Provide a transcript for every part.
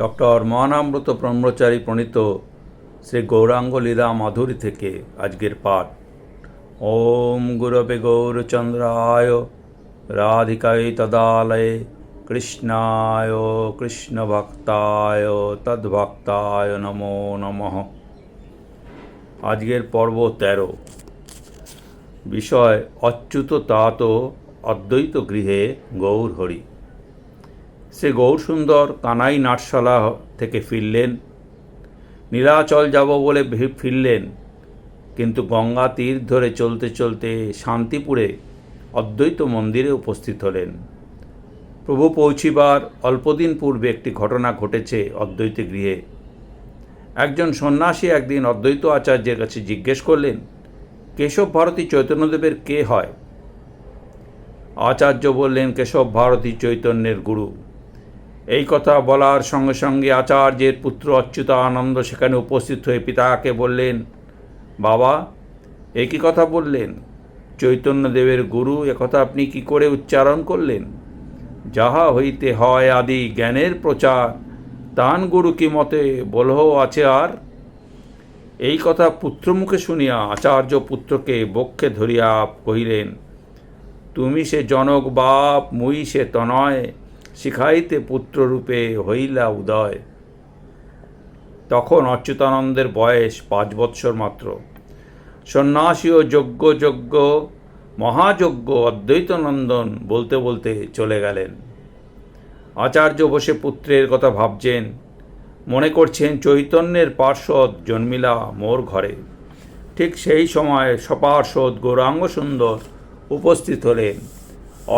Doctor মহানামৃত ব্রহ্মচারী প্রণীত শ্রী গৌরাঙ্গ লীলা মাধুরী থেকে আজকের পাঠ। ওম গুরবে গৌরচন্দ্রায় রাধিকায় তদালয়ে, কৃষ্ণায় কৃষ্ণভক্তায় তদ্ভক্তায় নমো নমঃ। আজকের পর্ব তেরো। বিষয় অচ্যুত তাত অদ্বৈত গৃহে গৌর হরি। সে গৌরসুন্দর কানাই নাটশালা থেকে ফিরলেন। নীলাচল যাব বলে ফিরলেন। কিন্তু গঙ্গা তীর ধরে চলতে চলতে শান্তিপুরে অদ্বৈত মন্দিরে উপস্থিত হলেন। প্রভু পৌঁছিবার অল্পদিন পূর্বে একটি ঘটনা ঘটেছে অদ্বৈত গৃহে। একজন সন্ন্যাসী একদিন অদ্বৈত আচার্যের কাছে জিজ্ঞেস করলেন, কেশব ভারতী চৈতন্যদেবের কে হয়? আচার্য বললেন, কেশব ভারতী চৈতন্যের গুরু। এই কথা বলার সঙ্গে সঙ্গে আচার্যের পুত্র অচ্যুতানন্দ সেখানে উপস্থিত হয়ে পিতাকে বললেন, বাবা একই কথা বললেন? চৈতন্যদেবের গুরু একথা আপনি কি করে উচ্চারণ করলেন? যাহা হইতে হয় আদি জ্ঞানের প্রচার, তান গুরু কি মতে বলহ আছে আর? এই কথা পুত্রমুখে শুনিয়া আচার্য পুত্রকে বক্ষে ধরিয়া কহিলেন, তুমি সে জনক বাপ, মুই সে তনয় শিখাইতে পুত্ররূপে হইলা উদয়। তখন অচ্যুতানন্দের বয়স পাঁচ বৎসর মাত্র। সন্ন্যাসী ও যজ্ঞ যজ্ঞ, মহাযজ্ঞ অদ্বৈতনন্দন বলতে বলতে চলে গেলেন। আচার্য বসে পুত্রের কথা ভাবছেন, মনে করছেন চৈতন্যের পার্শ্বদ জন্মিলা মোর ঘরে। ঠিক সেই সময় সপার্শ্বদ গৌরাঙ্গ সুন্দর উপস্থিত হলেন।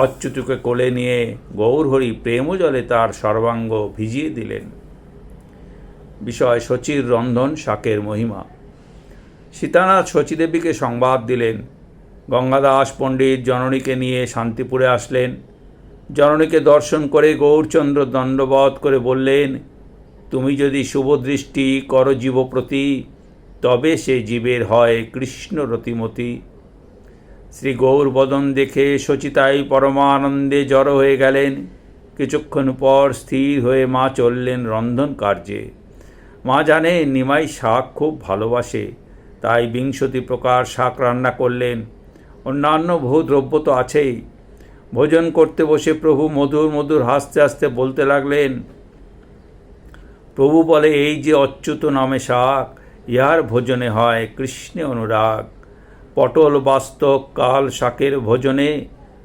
অচ্যুতকে কোলে নিয়ে গৌরহরি প্রেম জলে তার সর্বাঙ্গ ভিজিয়ে দিলেন। বিষয় শচীর রন্ধন শাকের মহিমা। সীতানাথ শচীদেবীকে সংবাদ দিলেন। গঙ্গাদাস পণ্ডিত জননীকে নিয়ে শান্তিপুরে আসলেন। জননীকে দর্শন করে গৌরচন্দ্র দণ্ডবধ করে বললেন, তুমি যদি শুভদৃষ্টি কর জীবপ্রতি, তবে সে জীবের হয় কৃষ্ণ রতিমতি। শ্রী গৌরবদন দেখে সচিতাই পরমানন্দে জড়ো হয়ে গেলেন। কিছুক্ষণ পর স্থির হয়ে মা চললেন রন্ধন কার্যে। মা জানে নিমাই শাক খুব ভালোবাসে, তাই বিংশতি প্রকার শাক রান্না করলেন। অন্যান্য বহু দ্রব্য তো আছেই। ভোজন করতে বসে প্রভু মধুর মধুর হাসতে হাসতে বলতে লাগলেন, প্রভু বলে এই যে অচ্যুত নামে শাক, ইহার ভোজনে হয় কৃষ্ণে অনুরাগ। পটল বাস্তব কাল শাকের ভোজনে,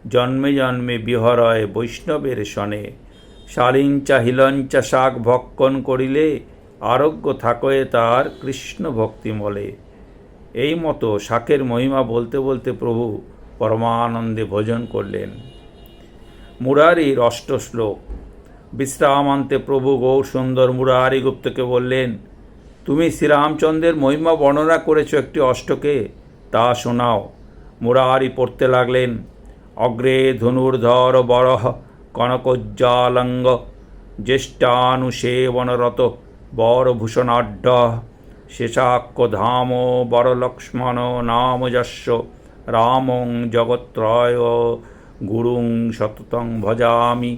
জন্মে জন্মে বিহরয় বৈষ্ণবের সনে। শালিঞ্চা হিলঞ্চা শাক ভক্ষণ করিলে, আরোগ্য থাকয়ে তার কৃষ্ণ ভক্তি মলে। এই মতো শাকের মহিমা বলতে বলতে প্রভু পরমানন্দে ভোজন করলেন। মুরারির অষ্ট শ্লোক। বিশ্রামান্তে প্রভু গৌর সুন্দর মুরারি গুপ্তকে বললেন, তুমি শ্রীরামচন্দ্রের মহিমা বর্ণনা করেছ একটি অষ্টকে তা শোনাও। মুরারি পড়তে লাগলেন, অগ্রে ধনুর্ধর বরহ কনকোজ্জালঙ্গ জ্যেষ্ঠানুসেবনরত বরভূষণাঢ্য শেষাক্ষ ধাম বরলক্ষ্মণ নাম যস্য রামং জগত্রয়, গুরুং সততং ভজামি।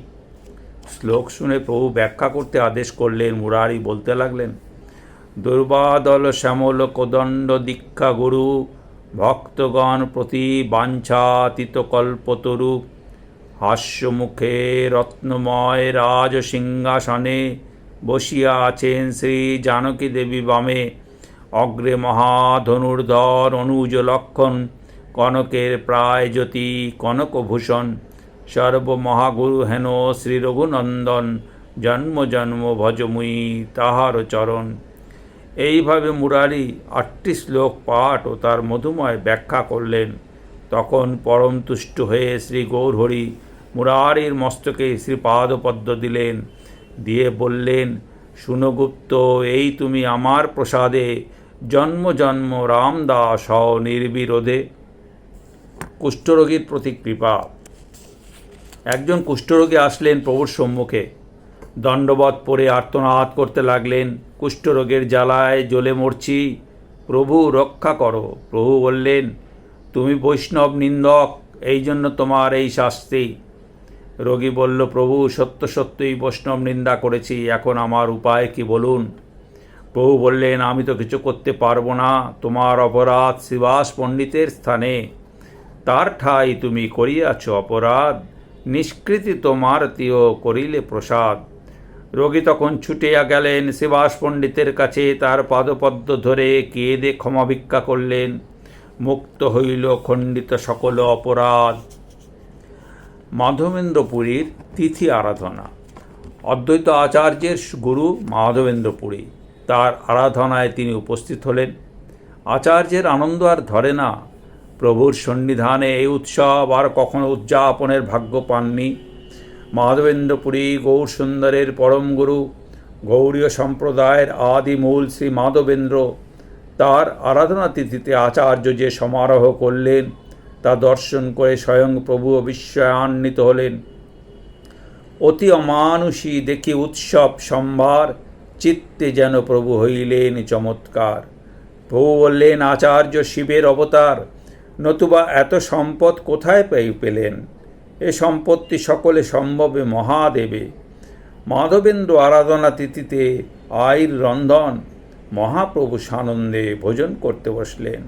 শ্লোক শুনে প্রভু ব্যাখ্যা করতে আদেশ করলেন, মুরারি বলতে লাগলেন, দুর্বাদল শ্যামল কোদণ্ড দীক্ষা গুরু ভক্তগণ প্রতি বাঞ্ছাতীত কল্পতরু হাস্যমুখে রত্নময় রাজ সিংহাসনে বসিয়া আছেন শ্রী জানকী দেবী বামে। অগ্রে মহাধনুর্ধর অনুজ লক্ষণ, কনকের প্রায় জ্যোতি কনকভূষণ, সর্বমহাগুরু হেন শ্রী রঘুনন্দন, জন্ম জন্ম ভজমুই তাহার চরণ। এইভাবে মুরারি আটটি শ্লোক পাঠ ও তার মধুময় ব্যাখ্যা করলেন। তখন পরম তুষ্ট হয়ে শ্রী গৌরহরি মুরারির মস্তকে শ্রীপাদপদ্ম দিলেন। দিয়ে বললেন সুনগুপ্ত এই তুমি আমার প্রসাদে জন্ম জন্ম রামদাস নির্বিরোধে। কুষ্ঠরোগীর প্রতি কৃপা। একজন কুষ্ঠরোগী আসলেন প্রভুর সম্মুখে। দণ্ডবত পরে আর্তনাদ করতে লাগলেন। কুষ্ঠরোগের জ্বালায় জ্বলে মরছি। প্রভু, রক্ষা করো। প্রভু বললেন, তুমি বৈষ্ণব নিন্দক, এই জন্য তোমার এই শাস্তি। রোগী বলল, প্রভু, সত্য সত্যই বৈষ্ণব নিন্দা করেছি। এখন আমার উপায় কি বলুন? প্রভু বললেন, আমি তো কিছু করতে পারব না। তোমার অপরাধ শ্রীবাস পণ্ডিতের স্থানে। তার ঠাই তুমি করিয়াছ অপরাধ। নিষ্কৃতি তোমার তিয় করিলে প্রসাদ। রোগী তখন ছুটিয়া গেলেন শিবাস পণ্ডিতের কাছে তার পাদপদ্ম ধরে কেঁদে ক্ষমা ভিক্ষা করলেন। মুক্ত হইল খণ্ডিত সকল অপরাধ। মাধবেন্দ্রপুরীর তিথি আরাধনা। অদ্বৈত আচার্যের গুরু মাধবেন্দ্রপুরী, তার আরাধনায় তিনি উপস্থিত হলেন। আচার্যের আনন্দ আর ধরে না। প্রভুর সন্নিধানে এই উৎসব আর কখনো উদযাপনের ভাগ্য পাননি। মাধবেন্দ্রপুরী গৌরসুন্দরের পরম গুরু, গৌরীয় সম্প্রদায়ের আদি মূল শ্রী মাধবেন্দ্র, তার আরাধনা তিথিতে আচার্য যে সমারোহ করলেন, তা দর্শন করে স্বয়ং প্রভু বিস্ময়ান্বিত হলেন। অতি অমানুষী দেখি উৎসব সম্ভার, চিত্তে যেন প্রভু হইলেন চমৎকার। প্রভু বললেন, আচার্য শিবের অবতার, নতুবা এত সম্পদ কোথায় পেলেন? এ সম্পত্তি সকলে সম্ভবে মহাদেবে। মাধবেন্দ্র আরাধনা তিথিতে আইর রন্ধন মহাপ্রভু সানন্দে ভোজন করতে বসলেন।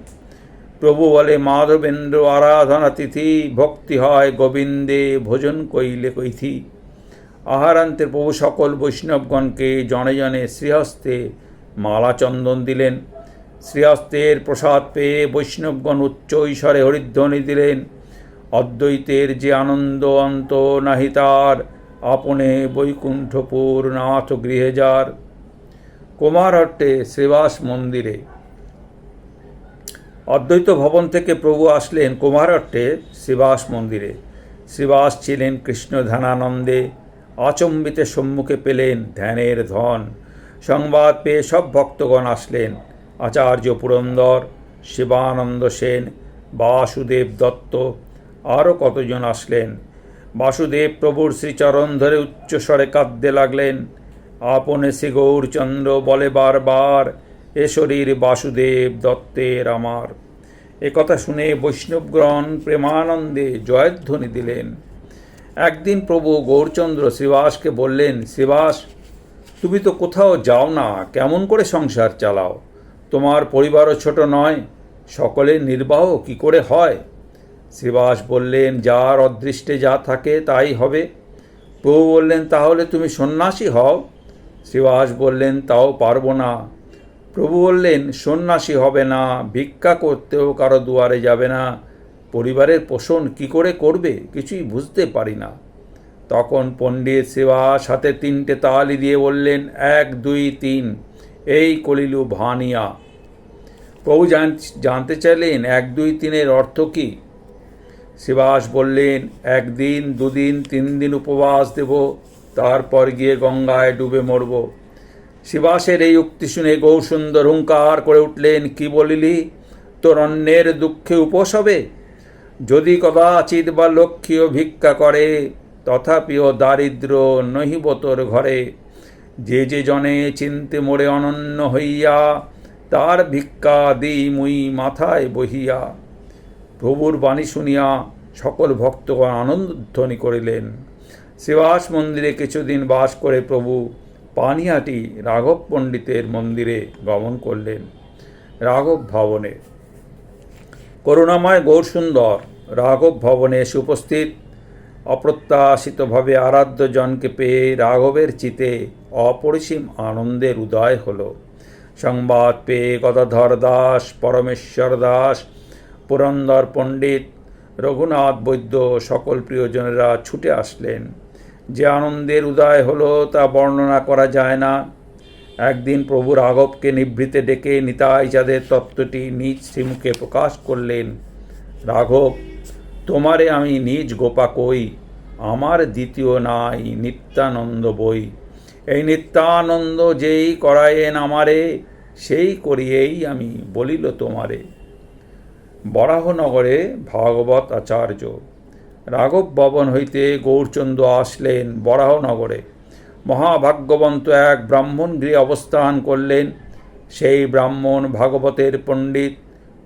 প্রভু বলে, মাধবেন্দ্র আরাধনা তিথি, ভক্তি হয় গোবিন্দে, ভোজন কইলে কৈথি আহারান্তে প্রভু সকল বৈষ্ণবগণকে জনে জনে শ্রীহস্তে মালা চন্দন দিলেন। শ্রীহস্তের প্রসাদ পেয়ে বৈষ্ণবগণ উচ্চ ঈশ্বরে হরিধ্বনি দিলেন। অদ্বৈতের যে আনন্দ অন্ত নাহিতার আপনে বৈকুণ্ঠপুর নাথ গৃহে যার। কুমারহট্টে শ্রীবাস মন্দিরে। অদ্বৈত ভবন থেকে প্রভু আসলেন কুমারহট্টে শ্রীবাস মন্দিরে। শ্রীবাস ছিলেন কৃষ্ণ ধ্যানানন্দে আচম্বিতে সম্মুখে পেলেন ধ্যানের ধন। সংবাদ পেয়ে সব ভক্তগণ আসলেন। আচার্য পুরন্দর, শিবানন্দ সেন, বাসুদেব দত্ত আরও কতজন আসলেন? বাসুদেব প্রভুর শ্রীচরণ ধরে উচ্চস্বরে কাঁদতে লাগলেন। আপনে শ্রী গৌরচন্দ্র বলে বারবার, এ শরীর বাসুদেব দত্তের আমার। একথা শুনে বৈষ্ণবগ্রহণ প্রেমানন্দে জয়ধ্বনি দিলেন। একদিন প্রভু গৌরচন্দ্র শ্রীবাসকে বললেন, শ্রীবাস, তুমি তো কোথাও যাও না, কেমন করে সংসার চালাও? তোমার পরিবারও ছোট নয় সকলে নির্বাহ কি করে হয়? শ্রীবাস বললেন, যার অদৃষ্টে যা থাকে তাই হবে। প্রভু বললেন, তাহলে তুমি সন্ন্যাসী হও। শ্রীবাস বললেন, তাও পারব না। প্রভু বললেন, সন্ন্যাসী হবে না, ভিক্ষা করতেও কারও দুয়ারে যাবে না। পরিবারের পোষণ কি করে করবে কিছুই বুঝতে পারি না। তখন পণ্ডিত শ্রীবাস হাতে তিনটে তালি দিয়ে বললেন, এক, দুই, তিন, এই কলিলু ভানিয়া। প্রভু জানতে চাইলেন, এক, দুই, তিনের অর্থ কী? শিবাস বললেন, একদিন, দুদিন তিন দিন উপবাস দেব, তারপর গিয়ে গঙ্গায় ডুবে মরব। শিবাসের এই উক্তি শুনে গৌসুন্দর হুঙ্কার করে উঠলেন, কি বলিলি? তোর অন্যের দুঃখে উপোস হবে? যদি কদাচিৎ বা লক্ষ্মীও ভিক্ষা করে, তথাপিও দারিদ্র নহিব তোর ঘরে। যে যে জনে চিনতে মোড়ে অনন্য হইয়া, তার ভিক্ষা দিই মুই মাথায় বহিয়া। প্রভুর বাণী শুনিয়া সকল ভক্তগণ আনন্দধ্বনি করিলেন। শিবাস মন্দিরে কিছুদিন বাস করে প্রভু পানিয়াটি রাঘব পণ্ডিতের মন্দিরে গমন করলেন। রাঘব ভবনে। করুণাময় গৌরসুন্দর রাঘব ভবনে এসে উপস্থিত। অপ্রত্যাশিতভাবে আরাধ্য জনকে পেয়ে রাঘবের চিতে অপরিসীম আনন্দের উদয় হল। সংবাদ পেয়ে গদাধর দাস, পরমেশ্বর দাস পুরন্দর পণ্ডিত রঘুনাথ বৈদ্য সকল প্রিয়জনেরা ছুটে আসলেন। যে আনন্দের উদয় হলো তা বর্ণনা করা যায় না। একদিন প্রভু রাঘবকে নিভৃতে ডেকে নিতাই যাদের তত্ত্বটি নিজ শ্রীমুখে প্রকাশ করলেন, রাঘব, তোমারে আমি নিজ গোপা কই, আমার দ্বিতীয় নাই নিত্যানন্দ বই। এই নিত্যানন্দ যেই করায়েন আমারে, সেই করিয়েই আমি বলিল তোমারে। বরাহনগরে ভাগবত আচার্য। রাঘব ভবন হইতে গৌরচন্দ্র আসলেন বরাহনগরে। মহাভাগ্যবন্ত এক ব্রাহ্মণ গৃহে অবস্থান করলেন। সেই ব্রাহ্মণ ভাগবতের পণ্ডিত,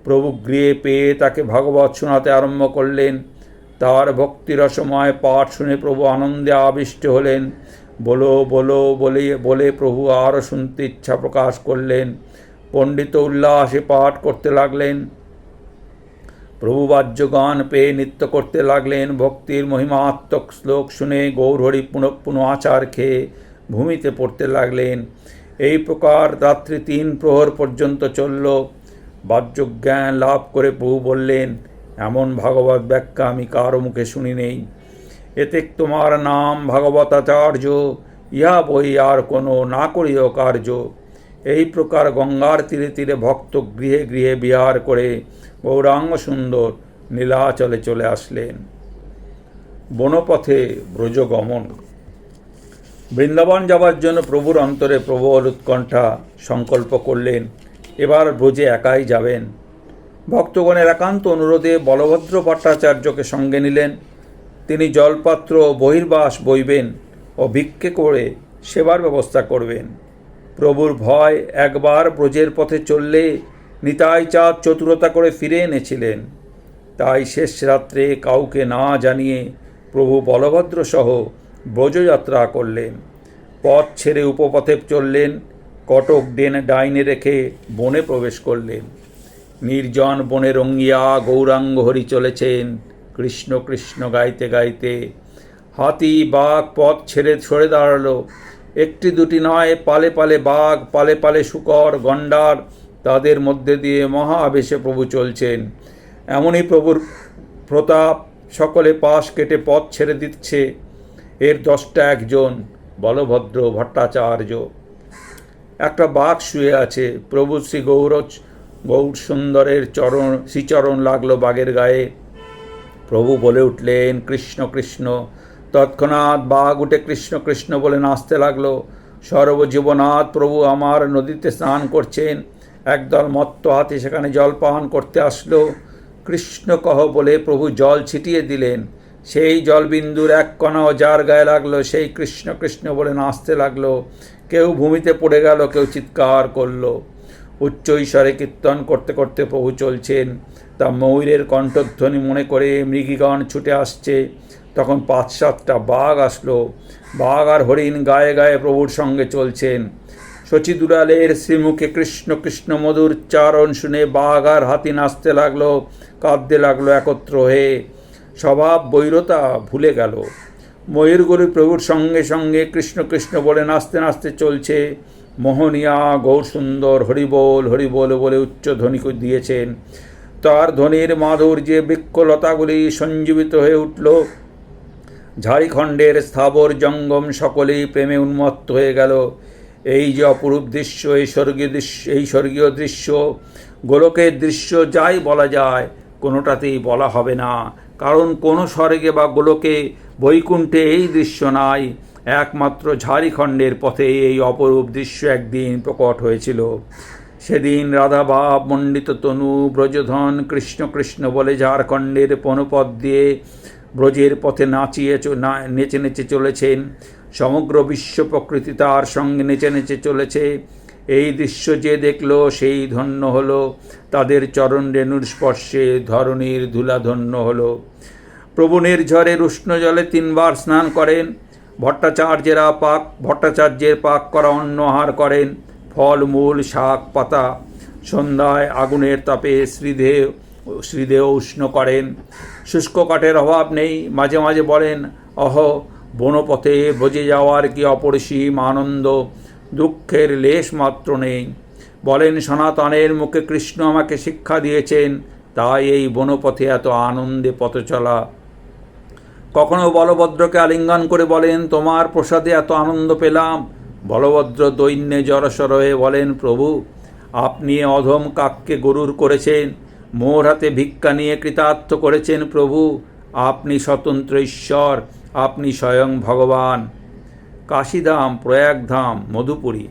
প্রভু গৃহে পেয়ে তাকে ভাগবত শোনাতে আরম্ভ করলেন। তার ভক্তিরসময় পাঠ শুনে প্রভু আনন্দে আবিষ্ট হলেন। বলো বলো, বলে বলে প্রভু আরও শুনতে ইচ্ছা প্রকাশ করলেন। পণ্ডিত উল্লাসে পাঠ করতে লাগলেন। প্রভু বাহ্যগান পেয়ে নৃত্য করতে লাগলেন, ভক্তির মহিমাত্মক শ্লোক শুনে গৌরহরি পুনঃ পুনঃ আচার খেয়ে ভূমিতে পড়তে লাগলেন। এই প্রকার রাত্রি তিন প্রহর পর্যন্ত চলল। বাহ্যজ্ঞান লাভ করে প্রভু বললেন, এমন ভাগবত ব্যাখ্যা আমি কারও মুখে শুনি নেই। এতে তোমার নাম ভাগবতাচার্য, ইহা বই আর কোনো না করিও কার্য। এই প্রকার গঙ্গার তীরে তীরে ভক্ত গৃহে গৃহে বিহার করে গৌরাঙ্গ সুন্দর নীলাচলে চলে আসলেন। বনপথে ব্রজগমন। বৃন্দাবন যাবার জন্য প্রভুর অন্তরে প্রবল উৎকণ্ঠা সংকল্প করলেন, এবার ব্রজে একাই যাবেন। ভক্তগণের একান্ত অনুরোধে বলভদ্র ভট্টাচার্যকে সঙ্গে নিলেন। তিনি জলপাত্র বহির্বাস বইবেন ও ভিক্ষে করে সেবার ব্যবস্থা করবেন। প্রভুর ভয় একবার ব্রজের পথে চললে নিতাই চাঁদ চতুরতা করে ফিরে এনেছিলেন। তাই শেষ রাত্রে কাউকে না জানিয়ে প্রভু বলভদ্র সহ ব্রজযাত্রা করলেন। পথ ছেড়ে উপপথে চললেন, কটক ডেন ডাইনে রেখে বনে প্রবেশ করলেন। নির্জন বনে রঙ্গিয়া গৌরাঙ্গ হরি চলেছেন, কৃষ্ণ কৃষ্ণ গাইতে গাইতে। হাতি বাঘ পথ ছেড়ে সরে দাঁড়াল একটি দুটি নয়, পালে পালে বাঘ, পালে পালে শুকর, গন্ডার, তাদের মধ্যে দিয়ে মহা আবেশে প্রভু চলছেন। এমনই প্রভুর প্রতাপ সকলে পাশ কেটে পথ ছেড়ে দিচ্ছে। এর দশটা একজন বলভদ্র ভট্টাচার্য। একটা বাঘ শুয়ে আছে। প্রভু শ্রী গৌর গৌর সুন্দরের চরণ, শ্রীচরণ লাগল বাঘের গায়ে। প্রভু বলে উঠলেন, কৃষ্ণ কৃষ্ণ তৎক্ষণাৎ বাঘ উঠে কৃষ্ণ কৃষ্ণ বলে নাচতে লাগল। সর্বজীবনাথ প্রভু আমার নদীতে স্নান করছেন। একদল মত্ত হাতি সেখানে জল পান করতে আসলো। কৃষ্ণ কহ বলে প্রভু জল ছিটিয়ে দিলেন। সেই জলবিন্দুর এক কণাও যার গায়ে লাগল, সেই কৃষ্ণ কৃষ্ণ বলে নাচতে লাগল। কেউ ভূমিতে পড়ে গেল, কেউ চিৎকার করল। উচ্চ ঈশ্বরে কীর্তন করতে করতে প্রভু চলছেন। তা ময়ূরের কণ্ঠধ্বনি মনে করে মৃগীগণ ছুটে আসছে। তখন পাঁচ সাতটা বাঘ আসলো। বাঘ আর হরিণ গায়ে গায়ে প্রভুর সঙ্গে চলছেন। শচী দুলালের শ্রীমুখে কৃষ্ণ কৃষ্ণ মধুর চারণ শুনে বাঘ আর হাতি নাচতে লাগল, কাঁদতে লাগল একত্র হয়ে। স্বভাব বৈরতা ভুলে গেল। ময়ূরগুলি প্রভুর সঙ্গে সঙ্গে কৃষ্ণ কৃষ্ণ বলে নাচতে নাচতে চলছে। মোহনিয়া, গৌর সুন্দর, হরিবোল হরিবোল বলে উচ্চ ধ্বনি দিয়েছেন। তার ধ্বনির মাধুর মাধুর্যে বৃক্ষলতাগুলি সঞ্জীবিত হয়ে উঠল। ঝাড়খণ্ডের স্থাবর জঙ্গম সকলেই প্রেমে উন্মত্ত হয়ে গেল। এই যে অপরূপ দৃশ্য, এই স্বর্গীয় দৃশ্য, এই স্বর্গীয় দৃশ্য, গোলকের দৃশ্য যাই বলা যায়, কোনোটাতেই বলা হবে না। কারণ কোনো স্বর্গে বা গোলকে, বৈকুণ্ঠে এই দৃশ্য নাই। একমাত্র ঝাড়িখণ্ডের পথে এই অপরূপ দৃশ্য একদিন প্রকট হয়েছিল। সেদিন রাধাভাব মণ্ডিত তনু, ব্রজধন, কৃষ্ণ কৃষ্ণ বলে ঝাড়খণ্ডের পনপথ দিয়ে ব্রজের পথে নাচিয়ে নেচে নেচে চলেছেন। সমগ্র বিশ্ব প্রকৃতি তার সঙ্গে নেচে নেচে চলেছে। এই দৃশ্য যে দেখল, সেই ধন্য হল। তাদের চরণ রেণুর স্পর্শে ধরণীর ধুলাধন্য হল। প্রবণের ঝড়ের উষ্ণ জলে তিনবার স্নান করেন। ভট্টাচার্যেরা পাক, ভট্টাচার্যের পাক করা অন্ন আহার করেন। ফল, মূল, শাক, পাতা সন্ধ্যায় আগুনের তাপে শ্রীদেহ শ্রীদেহ উষ্ণ করেন। শুষ্ক কাঠের অভাব নেই। মাঝে মাঝে বলেন, অহ, বনপথে বজে যাওয়ার কি অপরিসীম আনন্দ? দুঃখের লেশ মাত্র নেই। বলেন, সনাতনের মুখে কৃষ্ণ আমাকে শিক্ষা দিয়েছেন, তাই এই বনপথে এত আনন্দে পথ চলা। কখনো বলভদ্রকে আলিঙ্গন করে বলেন, তোমার প্রসাদে এত আনন্দ পেলাম। বলভদ্র দৈন্যে জড়সর হয়ে বলেন, প্রভু, আপনি অধম কাককে গরুর করেছেন। মোর হাতে ভিক্ষা নিয়ে কৃতার্থ করেছেন প্রভু, আপনি স্বতন্ত্র ঈশ্বর, আপনি স্বয়ং ভগবান। কাশীধাম, প্রয়াগধাম, মধুপুরী।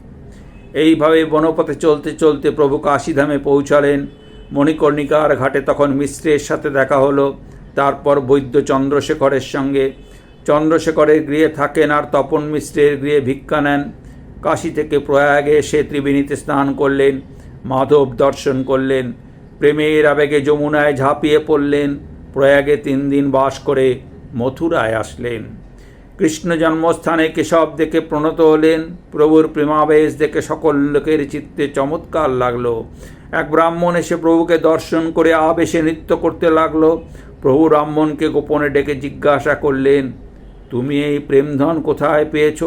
এইভাবে বনপথে চলতে চলতে প্রভু কাশীধামে পৌঁছালেন। মণিকর্ণিকার ঘাটে তখন মিশ্রের সাথে দেখা হলো। তারপর বৈদ্য চন্দ্রশেখরের সঙ্গে। চন্দ্রশেখরের গৃহে থাকেন আর তপন মিশ্রের গৃহে ভিক্ষা নেন। কাশী থেকে প্রয়াগে সে ত্রিবেণীতে স্নান করলেন। মাধব দর্শন করলেন। প্রেমের আবেগে যমুনায় ঝাঁপিয়ে পড়লেন। প্রয়াগে তিন দিন বাস করে মথুরায় আসলেন। কৃষ্ণ জন্মস্থানে কেশব দেখে প্রণত হলেন। প্রভুর প্রেমাবেশ দেখে সকল লোকের চিত্তে চমৎকার লাগল। এক ব্রাহ্মণ এসে প্রভুকে দর্শন করে আবেশে নৃত্য করতে লাগল। প্রভু ব্রাহ্মণকে গোপনে ডেকে জিজ্ঞাসা করলেন, তুমি এই প্রেমধন কোথায় পেয়েছ?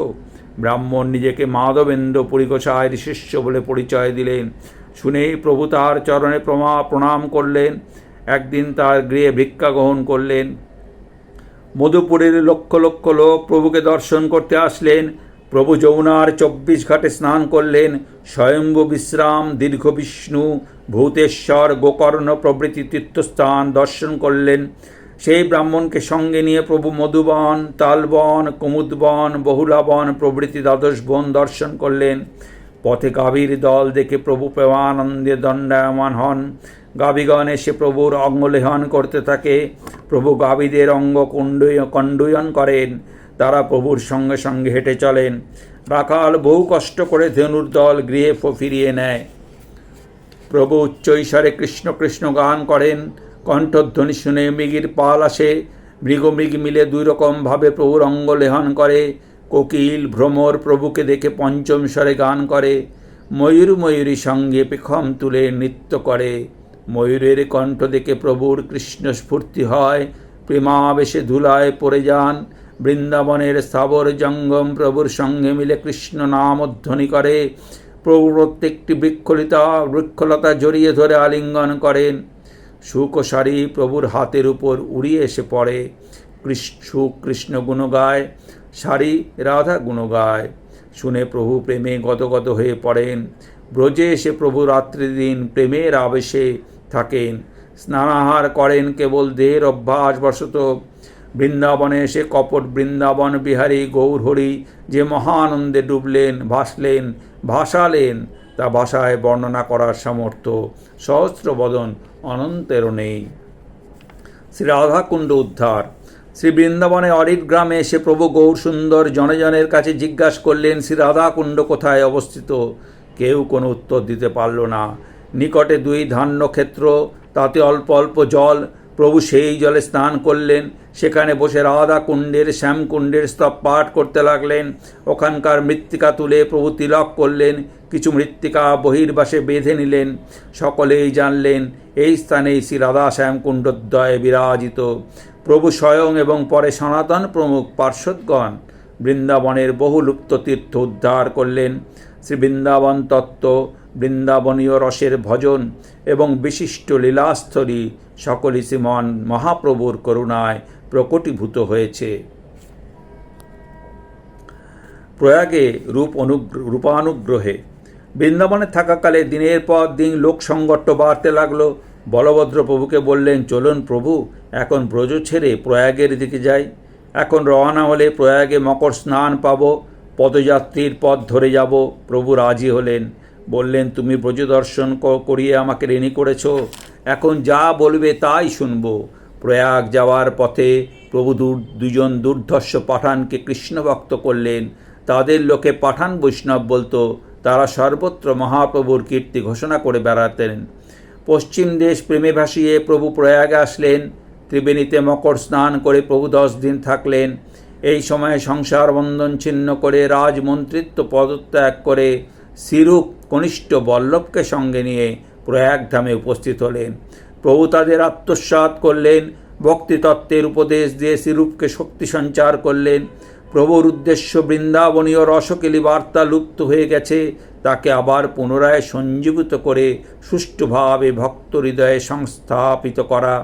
ব্রাহ্মণ নিজেকে মাধবেন্দ্র পরিকোষায়ের শিষ্য বলে পরিচয় দিলেন। শুনেই প্রভু তার চরণে প্রমা প্রণাম করলেন। একদিন তার গৃহে ভিক্ষা গ্রহণ করলেন। মধুপুরের লক্ষ লক্ষ লোক প্রভুকে দর্শন করতে আসলেন। প্রভু যমুনার চব্বিশ ঘাটে স্নান করলেন। স্বয়ম্ভু বিশ্রাম, দীর্ঘ বিষ্ণু, ভূতেশ্বর, গোকর্ণ প্রভৃতি তীর্থস্থান দর্শন করলেন। সেই ব্রাহ্মণকে সঙ্গে নিয়ে প্রভু মধুবন, তালবন, কুমুদবন, বহুলাবন প্রভৃতি দ্বাদশ বন দর্শন করলেন। পথে গাভীর দল দেখে প্রভু প্রেমানন্দে দণ্ডায়মান হন। গাভীগণ এসে প্রভুর অঙ্গলেহন করতে থাকে। প্রভু গাভীদের অঙ্গ কুণ্ডুয় কণ্ডুয়ন করেন। তারা প্রভুর সঙ্গে সঙ্গে হেঁটে চলেন। রাখাল বহু কষ্ট করে ধনুর দল গৃহে ফিরিয়ে নেয়। প্রভু উচ্চৈস্বরে কৃষ্ণ কৃষ্ণ গান করেন। কণ্ঠধ্বনি শুনে মৃগীর পাল আসে। মৃগ মৃগ মিলে দুই রকমভাবে প্রভুর অঙ্গ অঙ্গলেহন করে। কোকিল ভ্রমর প্রভুকে দেখে পঞ্চম স্বরে গান করে, ময়ূর ময়ূরী সঙ্গে পেখম তুলে নৃত্য করে। ময়ূরের কণ্ঠ দেখে প্রভুর কৃষ্ণ স্ফূর্তি হয়, প্রেমাবেশে ধুলায় পড়ে যান। বৃন্দাবনের স্থাবর জঙ্গম প্রভুর সঙ্গে মিলে কৃষ্ণ নাম অধ্বনি করে। প্রভু প্রত্যেকটি বৃক্ষলিতা, বৃক্ষলতা জড়িয়ে ধরে আলিঙ্গন করেন। ও প্রভুর হাতের উপর উড়িয়ে এসে পড়ে। কৃষ্ণ সুখ কৃষ্ণ গুণ গায় শাড়ি রাধা গুণ গায় শুনে প্রভু প্রেমে গদগদ হয়ে পড়েন। ব্রজে এসে প্রভু রাত্রি দিন প্রেমের আবেশে থাকেন। স্নানাহার করেন কেবল দেহের অভ্যাসবশত বৃন্দাবনে এসে কপট বৃন্দাবন বিহারী গৌরহরি যে মহানন্দে ডুবলেন, ভাসলেন, ভাসালেন, তা ভাষায় বর্ণনা করার সামর্থ্য সহস্রবদন অনন্তেরও নেই। শ্রী রাধাকুণ্ড উদ্ধার। শ্রী বৃন্দাবনে অরিট গ্রামে এসে প্রভু গৌর সুন্দর জনজনের কাছে জিজ্ঞাসা করলেন, শ্রী রাধাকুণ্ড কোথায় অবস্থিত? কেউ কোনো উত্তর দিতে পারল না। নিকটে দুই ধান্য ক্ষেত্র তাতে অল্প অল্প জল প্রভু সেই জলে স্নান করলেন। সেখানে বসে রাধা কুণ্ডের শ্যামকুণ্ডের স্তব পাঠ করতে লাগলেন। ওখানকার মৃত্তিকা তুলে প্রভু তিলক করলেন। কিছু মৃত্তিকা বহির্বাসে বেঁধে নিলেন। সকলেই জানলেন, এই স্থানেই শ্রী রাধা শ্যামকুণ্ডদ্বয়ে বিরাজিত। প্রভু স্বয়ং এবং পরে সনাতন প্রমুখ পার্শ্বদগণ বৃন্দাবনের বহু লুপ্ত তীর্থ উদ্ধার করলেন। শ্রী বৃন্দাবন তত্ত্ব, বৃন্দাবনীয় রসের ভজন এবং বিশিষ্ট লীলাস্থলী সকলই শ্রীমন মহাপ্রভুর করুণায় প্রকটীভূত হয়েছে। প্রয়াগে রূপ অনুগ্র, রূপানুগ্রহে বৃন্দাবনে থাকাকালে দিনের পর দিন লোক বাড়তে লাগল। বলভদ্র প্রভুকে বললেন, চলুন প্রভু, এখন ব্রজ ছেড়ে প্রয়াগের দিকে যাই। এখন রওনা হলে প্রয়াগে মকর স্নান পাব, পদযাত্রীর পথ ধরে যাব। প্রভু রাজি হলেন। বললেন, তুমি ব্রজ দর্শন করিয়ে আমাকে ঋণী করেছ। এখন যা বলবে তাই শুনব। প্রয়াগ যাওয়ার পথে প্রভু দুজন দুর্ধর্ষ পাঠানকে কৃষ্ণভক্ত করলেন। তাদের লোকে পাঠান বৈষ্ণব বলতো, তারা সর্বত্র মহাপ্রভুর কীর্তি ঘোষণা করে বেড়াতেন। পশ্চিম দেশ প্রেমে ভাসিয়ে প্রভু প্রয়াগে আসলেন। ত্রিবেণীতে মকর স্নান করে প্রভু দশ দিন থাকলেন। এই সময়ে সংসার বন্ধন ছিন্ন করে রাজমন্ত্রিত্ব পদত্যাগ করে সিরূপ কনিষ্ঠ বল্লভকে সঙ্গে নিয়ে প্রয়াগধামে উপস্থিত হলেন। প্রভু তাদের আত্মসাৎ করলেন, ভক্তিতত্ত্বের উপদেশ দিয়ে শ্রীরূপকে শক্তি সঞ্চার করলেন। প্রভুর উদ্দেশ্য বৃন্দাবনীয় রসকেলি বার্তা লুপ্ত হয়ে গেছে, তাকে আবার পুনরায় সঞ্জীবিত করে সুষ্ঠুভাবে ভক্ত হৃদয়ে সংস্থাপিত করা।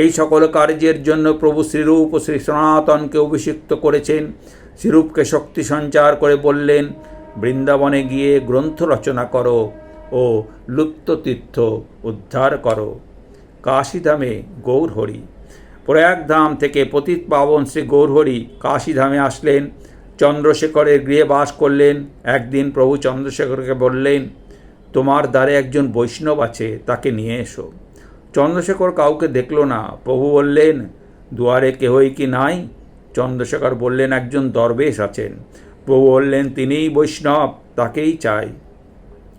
এই সকল কার্যের জন্য প্রভু শ্রীরূপ ও শ্রী সনাতনকে অভিষিক্ত করেছেন। শ্রীরূপকে শক্তি সঞ্চার করে বললেন, বৃন্দাবনে গিয়ে গ্রন্থ রচনা করো। ও লুপ্ত তীর্থ উদ্ধার করো। কাশীধামে গৌরহরি। প্রয়াগধাম থেকে পতিত পাবন শ্রী গৌরহরি কাশীধামে আসলেন। চন্দ্রশেখরের গৃহে বাস করলেন। একদিন প্রভু চন্দ্রশেখরকে বললেন, তোমার দ্বারে একজন বৈষ্ণব আছে, তাকে নিয়ে এসো। চন্দ্রশেখর কাউকে দেখল না। প্রভু বললেন, দুয়ারে কেহই কি নাই? চন্দ্রশেখর বললেন, একজন দরবেশ আছেন। প্রভু বললেন, তিনিই বৈষ্ণব, তাকেই চাই।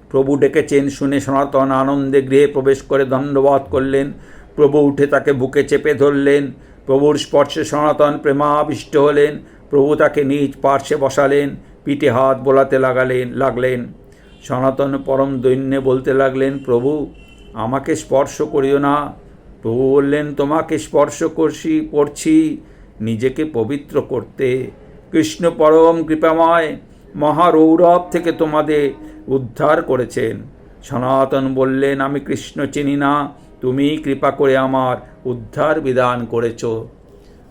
প্রভু ডেকেছেন শুনে সনাতন আনন্দে গৃহে প্রবেশ করে দণ্ডবাদ করলেন। প্রভু উঠে তাকে বুকে চেপে ধরলেন। প্রভুর স্পর্শে সনাতন প্রেমাবিষ্ট হলেন। প্রভু তাকে নিজ পার্শ্বে বসালেন, পিঠে হাত বোলাতে লাগালেন, লাগলেন। সনাতন পরম দৈন্যে বলতে লাগলেন, প্রভু, আমাকে স্পর্শ করিও না। প্রভু বললেন, তোমাকে স্পর্শ করছি করছি নিজেকে পবিত্র করতে। কৃষ্ণ পরম কৃপাময় মহারৌরব থেকে তোমাদের উদ্ধার করেছেন। সনাতন বললেন, আমি কৃষ্ণ চিনি না তুমি কৃপা করে আমার উদ্ধার বিধান করেছ।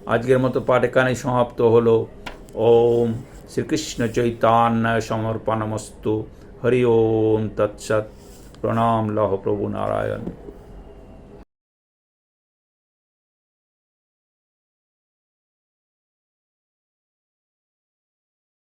আজকের মতো পাঠ এখানে সমাপ্ত হলো। ওম শ্রীকৃষ্ণ চৈতন্য সমর্পণমস্তু। হরি ওম তৎসৎ। প্রণাম লহ প্রভু নারায়ণ।